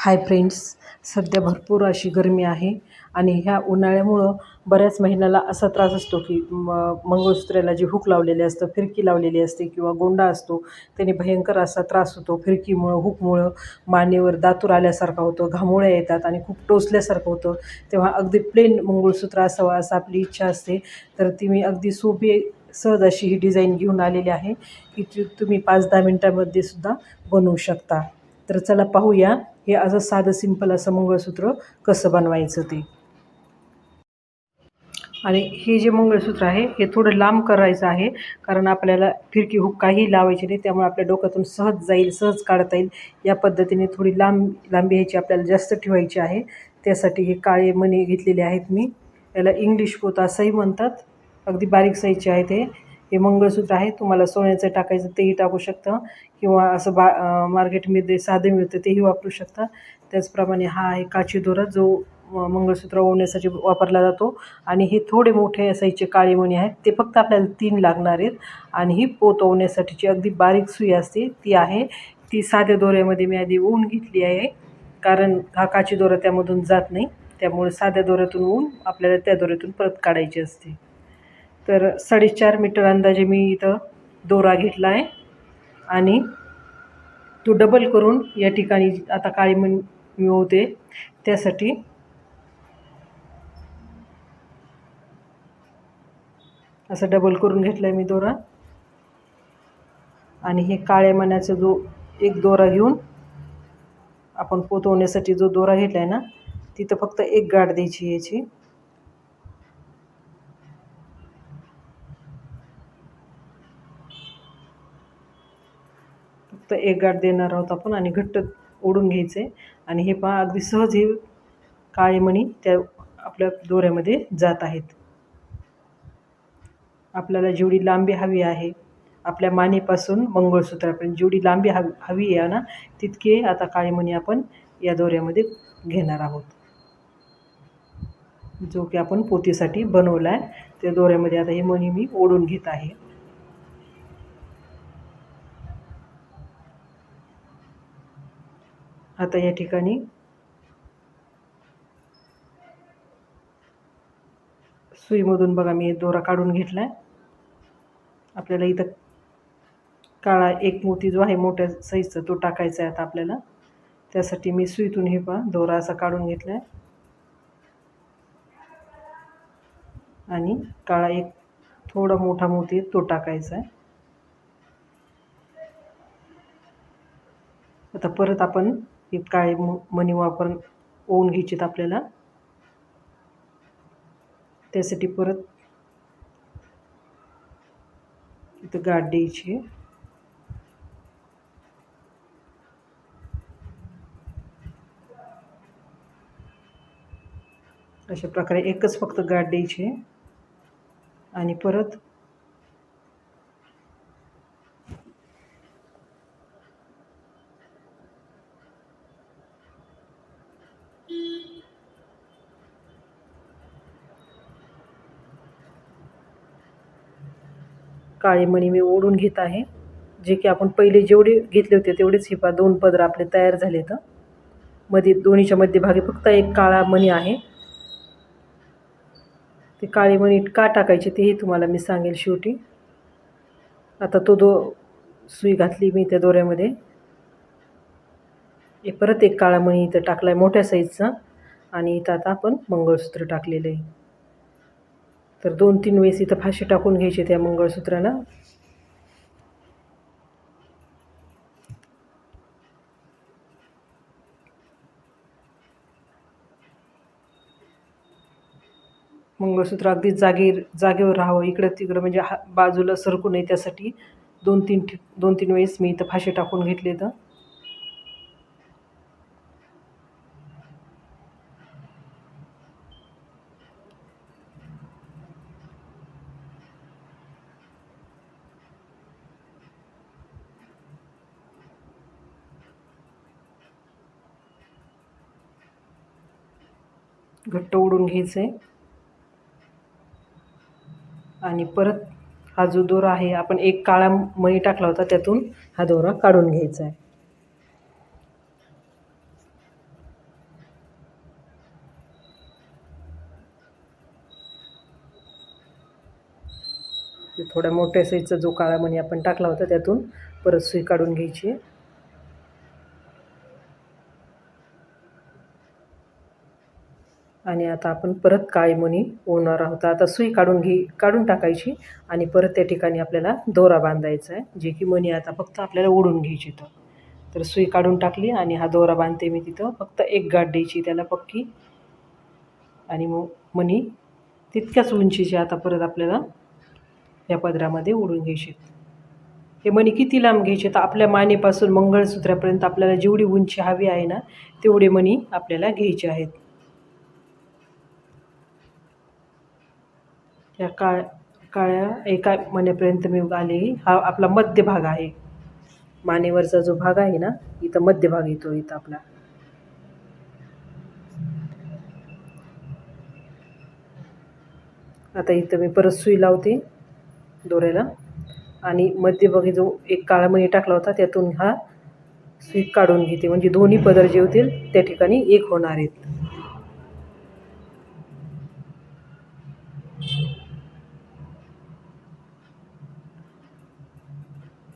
Hi friends सध्या भरपूर अशी गरमी आहे आणि ह्या उन्हाळ्यामुळं बऱ्याच महिन्याला असा त्रास असतो की म मंगळसूत्राला जी हुक लावलेली असतं फिरकी लावलेली असते किंवा गोंडा असतो त्याने भयंकर असा त्रास होतो. फिरकीमुळं हुकमुळं मानेवर दातूर आल्यासारखं होतं घामोळ्या येतात आणि खूप टोचल्यासारखं होतं. तेव्हा अगदी प्लेन मंगळसूत्र असावं असं आपली इच्छा असते. तर ती मी अगदी सोपी सहज अशी ही डिझाईन घेऊन आलेली आहे की ती तुम्ही पाच दहा मिनटामध्ये सुद्धा बनवू शकता. तर चला पाहूया हे असं साधं सिंपल असं मंगळसूत्र कसं बनवायचं ते. आणि हे जे मंगळसूत्र आहे हे थोडं लांब करायचं आहे कारण आपल्याला फिरकी हुक काही लावायची नाही त्यामुळे आपल्या डोक्यातून सहज जाईल सहज काढता येईल. या पद्धतीने थोडी लांब लांबी ह्याची आपल्याला जास्त ठेवायची आहे. त्यासाठी हे काळे मणी घेतलेले आहेत मी. याला इंग्लिश पोत असंही म्हणतात. अगदी बारीक साईजचे आहेत हे हे मंगळसूत्र आहे तुम्हाला सोन्याचं टाकायचं तेही टाकू शकता किंवा असं बा मार्केटमध्ये साधे मिळतं तेही वापरू शकता. त्याचप्रमाणे हा आहे काची दोरा जो मंगळसूत्र ओढण्यासाठी वापरला जातो. आणि हे थोडे मोठे असायचे काळे मणी आहेत ते फक्त आपल्याला तीन लागणार आहेत. आणि ही पोत ओवण्यासाठीची अगदी बारीक सुई असते ती आहे. ती साध्या दोऱ्यामध्ये मी आधी ऊन घेतली आहे कारण हा काची दोरा त्यामधून जात नाही. त्यामुळे साध्या दोऱ्यातून ऊन आपल्याला त्या दोऱ्यातून परत काढायची असते. तर साडेचार मीटर अंदाजे मी इथं दोरा घेतला आहे. आणि तो डबल करून या ठिकाणी आता काळी मन मिळवते त्यासाठी असं डबल करून घेतलं आहे मी दोरा. आणि हे काळ्या मण्याचा जो एक दोरा घेऊन आपण पोतवण्यासाठी जो दोरा घेतला आहे ना तिथं फक्त एक गाठ द्यायची याची. फक्त एक गाठ देणार आहोत आपण आणि घट्ट ओढून घ्यायचे. आणि हे पहा अगदी सहज हे काळे मणी त्या आपल्या दोऱ्यामध्ये जात आहेत. आपल्याला जेवढी लांबी हवी आहे आपल्या मानेपासून मंगळसूत्रापर्यंत जेवढी लांबी हवी हवी आहे ना तितके आता काळे मणी आपण या दोऱ्यामध्ये घेणार आहोत. जो की आपण पोतीसाठी बनवला आहे त्या दोऱ्यामध्ये आता हे मणी मी ओढून घेत आहे. आता या ठिकाणी. सुईमधून बघा मी दोरा काढून घेतला आहे आपल्याला इथं काळा एक मोती जो आहे मोठ्या साईजचा तो टाकायचा आहे आता आपल्याला. त्यासाठी मी सुईतून हे पहा दोरा असा काढून घेतला आहे आणि काळा एक थोडा मोठा मोती तो टाकायचा आहे. आता परत आपण हे काळे मणी वापरून ओवून घ्यायचेत आपल्याला. त्यासाठी परत इथं गाठ द्यायची अशा प्रकारे एकच फक्त गाठ द्यायची आणि परत काळे मणी मी ओढून घेत आहे. जे की आपण पहिले जेवढे घेतले होते तेवढेच हे पा दोन पदर आपले तयार झाले तर मध्ये दोन्हीच्या मध्यभागी फक्त एक काळा मणी आहे. ते काळी मणी का टाकायचे तेही तुम्हाला मी सांगेल शेवटी. आता तो दो सुई घातली मी त्या दोऱ्यामध्ये. परत एक काळा मणी इथं टाकला आहे मोठ्या साईजचा आणि इथं आता आपण मंगळसूत्र टाकलेलं आहे. तर दोन तीन वेळेस इथं फाशी टाकून घ्यायचे त्या मंगळसूत्राला. मंगळसूत्र अगदी जागे जागेवर राहावं इकडं तिकडं म्हणजे हा बाजूला सरकू नये त्यासाठी दोन तीन दोन तीन वेळेस मी इथं फाशी टाकून घेतले तर घट्ट ओढून घ्यायचं आहे आणि परत हा जो दोरा आहे आपण एक काळा मणी टाकला होता त्यातून हा दोरा काढून घ्यायचा आहे थोड्या मोठ्या साईजचा जो काळा मणी आपण टाकला होता त्यातून परत सुई काढून घ्यायची. आहे आणि आता आपण परत काळीमुनी ओढणार आहोत. आता सुई काढून घे काढून टाकायची आणि परत त्या ठिकाणी आपल्याला दोरा बांधायचा आहे जे की मुनी आता फक्त आपल्याला ओढून घ्यायची तर तर सुई काढून टाकली आणि हा दोरा बांधते मी तिथं. फक्त एक गाठ द्यायची त्याला पक्की. आणि मग मणी तितक्याच उंचीची आता परत आपल्याला या पदरामध्ये ओढून घ्यायची हे मणी किती लांब घ्यायचे तर आपल्या मानेपासून मंगळसूत्रापर्यंत आपल्याला जेवढी उंची हवी आहे ना तेवढे मणी आपल्याला घ्यायचे आहेत. या काळ काळ्या एका मण्यापर्यंत मी आले. हा आपला मध्य भाग आहे. मानेवरचा जो भाग आहे ना इथं मध्य भाग येतो इथं आपला. आता इथं मी परत सुई लावते दोऱ्याला. आणि मध्यभागी जो एक काळा मणी टाकला होता त्यातून हा सुई काढून घेते. म्हणजे दोन्ही पदर जे होतील त्या ठिकाणी एक होणार आहेत.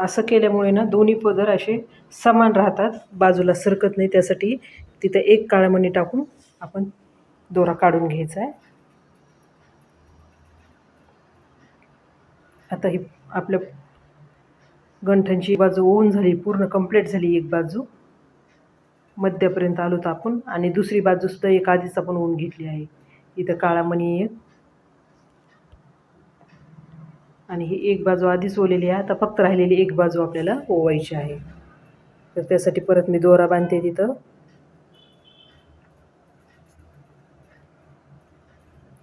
असं केल्यामुळे ना दोन्ही पदर असे समान राहतात. बाजूला सरकत नाही त्यासाठी. तिथं एक काळमणी टाकून आपण दोरा काढून घ्यायचा आहे. आता ही आपल्या गंठणची बाजू ओन झाली पूर्ण कंप्लीट झाली एक बाजू. मध्यापर्यंत आलो तर आपण. आणि दुसरी बाजूसुद्धा एक आधीच आपण ओन घेतली आहे. इथं काळामणी एक आणि ही एक बाजू आधीच ओलेली आहे आता फक्त राहिलेली एक बाजू आपल्याला ओवायची आहे. तर त्यासाठी परत मी दोरा बांधते तिथं.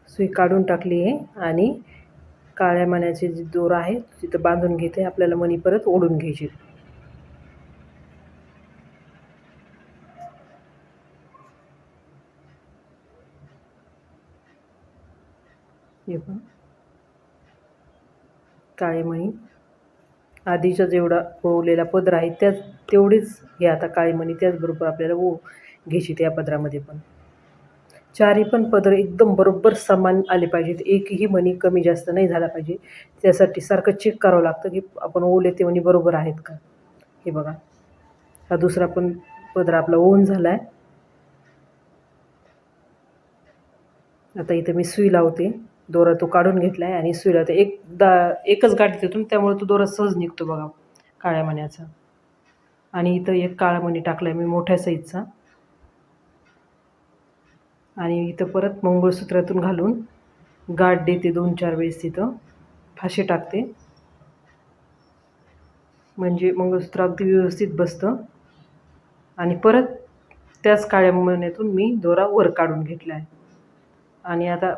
सुई काढून टाकली आहे आणि काळ्या मण्याचे जे दोरा आहे तिथं बांधून घेते. आपल्याला मणी परत ओढून घ्यायची. हे पण काळीमणी आधीचा जेवढा ओवलेला पदर आहे त्याच तेवढीच हे आता काळीमणी त्याचबरोबर आपल्याला हो ओ घ्यायची त्या पदरामध्ये पण. चारही पण पदर एकदम बरोबर समान आले पाहिजेत. एकही मणी कमी जास्त नाही झाला पाहिजे. त्यासाठी सारखं चेक करावं लागतं की आपण ओले ते मणी बरोबर आहेत का? हे बघा. हा दुसरा पण पदर आपला ओन झाला आहे आता इथं मी सुई लावते. दोरा तो काढून घेतला आहे आणि सुईला तर एक दा एकच गाठी तिथून त्यामुळे तो दोरा सहज निघतो बघा काळ्या मण्याचा. आणि इथं एक काळा मणी टाकला आहे मी मोठ्या साईजचा. आणि इथं परत मंगळसूत्रातून घालून गाठ देते दोन चार वेळेस तिथं फाशी टाकते. म्हणजे मंगळसूत्र अगदी व्यवस्थित बसतं. आणि परत त्याच काळ्या मण्यातून मी दोरा वर काढून घेतला आहे आणि आता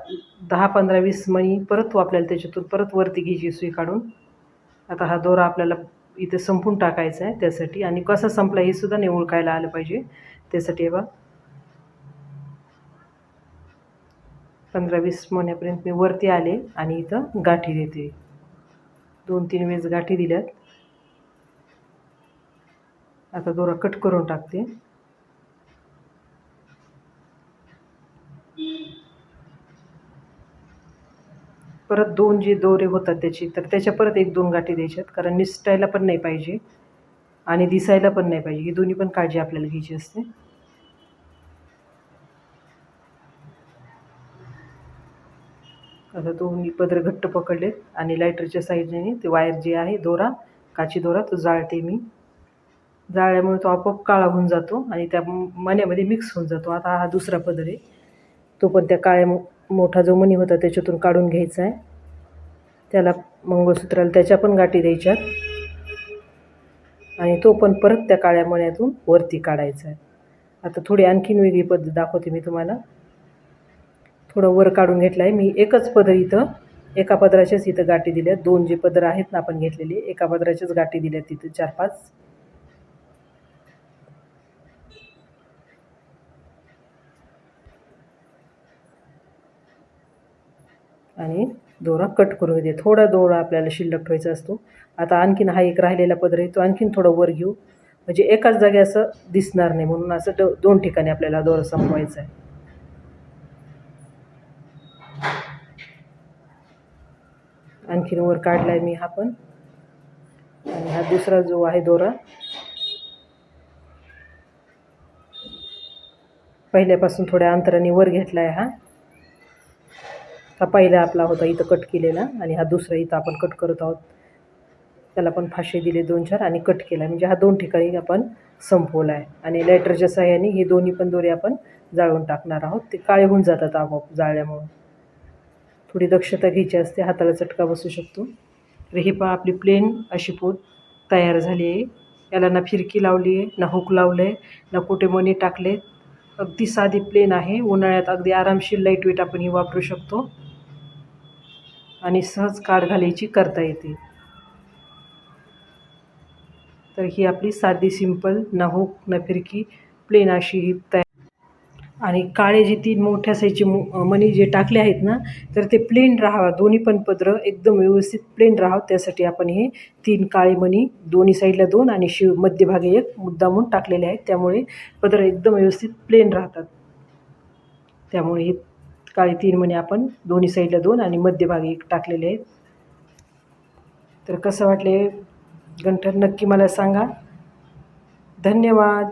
दहा पंधरा वीस मणी परत आपल्याला त्याच्यातून परत वरती घ्यायची सुई काढून. आता हा दोरा आपल्याला इथे संपून टाकायचा आहे त्यासाठी. आणि कसा संपला हे सुद्धा नाही ओळखायला आलं पाहिजे. त्यासाठी हे बा पंधरा वीस महिन्यापर्यंत मी वरती आले आणि इथं गाठी देते. दोन तीन वेळेस गाठी दिल्यात. आता दोरा कट करून टाकते. परत दोन जे दोरे होतात त्याची तर त्याच्या परत एक दोन गाठी द्यायच्यात कारण निसटायला पण नाही पाहिजे आणि दिसायला पण नाही पाहिजे. ही दोन्ही पण काळजी आपल्याला घ्यायची असते. आता दोन्ही पदर घट्ट पकडलेत आणि लायटरच्या साईडने ते वायर जे आहे दोरा काची दोरा तो जाळते मी. जाळल्यामुळे तो आपोआप काळा होऊन जातो आणि त्या मण्यामध्ये मिक्स होऊन जातो. आता हा दुसरा पदर आहे. तो पण त्या काळ्या मोठा जो मणी होता त्याच्यातून काढून घ्यायचा आहे. त्याला मंगळसूत्राला त्याच्या पण गाठी द्यायच्यात. आणि तो पण परत त्या काळ्या मण्यातून वरती काढायचा आहे. आता थोडी आणखीन वेगळी पद्धत दाखवते मी तुम्हाला. थोडं वर काढून घेतलं आहे मी एकच पदर इथं एका पदराच्याच इथं गाठी दिल्या. दोन जे पदर आहेत ना आपण घेतलेले एका पदराच्याच गाठी दिल्यात तिथं चार पाच आणि दोरा कट करून घेते. थोडा दोरा आपल्याला शिल्लक ठेवायचा असतो. आता आणखीन हा एक राहिलेला पदर आहे. तो आणखीन थोडं वर घेऊ. म्हणजे एकाच जागी असं दिसणार नाही म्हणून असं द दोन ठिकाणी आपल्याला दोरा संपवायचा आहे. आणखीन वर काढला आहे मी हा पण. आणि हा दुसरा जो आहे दोरा. पहिल्यापासून थोड्या अंतराने वर घेतला आहे हा. हा पहिला आपला होता इथं कट केलेला आणि हा दुसरा इथं आपण कट करत आहोत. त्याला पण फाशे दिले दोन चार आणि कट केला. म्हणजे हा दोन ठिकाणी आपण संपवला आहे आणि लायटरच्या सहाय्याने हे दोन्ही पण दोरे आपण जाळून टाकणार आहोत. ते काळे होऊन जातात आपोआप जाळल्यामुळं. थोडी दक्षता घ्यायची असते हाताला चटका बसू शकतो. तर हे पहा आपली प्लेन अशी पोत तयार झाली आहे. याला ना फिरकी लावली आहे ना हुक लावलं आहे ना कुठे मणी टाकले अगदी साधी प्लेन आहे. उन्हाळ्यात अगदी आरामशीर लाइट वेट आपण ही वापरू शकतो. आणि सहज काढ घालायची करता येते. तर ही आपली साधी सिंपल ना हुक ना फिरकी प्लेन अशी ही तयार. आणि काळे जे तीन मोठ्या साईजचे मणी जे टाकले आहेत ना तर ते प्लेन राहावा. दोन्ही पण पत्र एकदम व्यवस्थित प्लेन राहावं. त्यासाठी आपण हे तीन काळे मणी दोन्ही साईडला दोन आणि शिव मध्यभागी एक मुद्दामून टाकलेले आहेत. त्यामुळे पदरं एकदम व्यवस्थित प्लेन राहतात. त्यामुळे हे काळे तीन मणी आपण दोन्ही साईडला दोन आणि मध्यभागी एक टाकलेले आहेत. तर कसं वाटले गंठन नक्की मला सांगा. धन्यवाद.